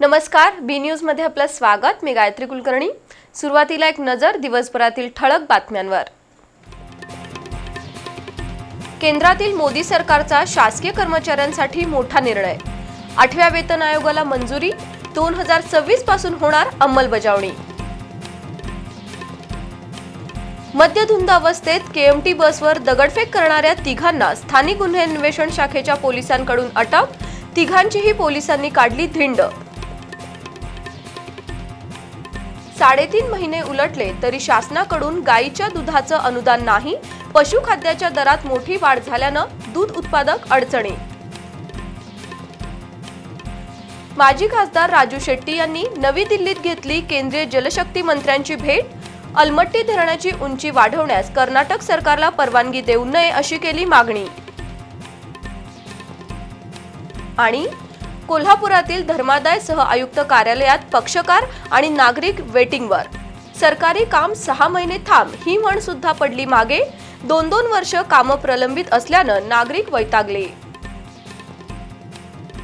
नमस्कार बी न्यूजमध्ये आपलं स्वागत. मी गायत्री कुलकर्णी. सुरुवातीला एक नजर दिवसभरातील ठळक बातम्यांवर. केंद्रातील मोदी सरकारचा शासकीय कर्मचाऱ्यांसाठी मोठा निर्णय. आठव्या वेतन आयोगाला मंजुरी. दोन हजार सव्वीसपासून होणार अंमलबजावणी. मद्यधुंद अवस्थेत केएमटी बसवर दगडफेक करणाऱ्या तिघांना स्थानिक गुन्हे अन्वेषण शाखेच्या पोलिसांकडून अटक. तिघांचीही पोलिसांनी काढली धिंड. साडेतीन महिने उलटले तरी शासनाकडून गायीच्या दुधाचं अनुदान नाही पशुखाद्याच्या दरात मोठी वाढ झाल्यानं दूध उत्पादक अडचणी. माजी खासदार राजू शेट्टी यांनी नवी दिल्लीत घेतली केंद्रीय जलशक्ती मंत्र्यांची भेट. अलमट्टी धरणाची उंची वाढवण्यास कर्नाटक सरकारला परवानगी देऊ नये अशी केली मागणी. आणि कोल्हापुरातील धर्मादाय सह आयुक्त कार्यालयात पक्षकार आणि नागरिक वेटिंगवर. सरकारी काम सहा महिने थांब ही म्हण सुद्धा पडली मागे. दोन दोन वर्ष कामं प्रलंबित असल्यानं नागरिक वैतागले.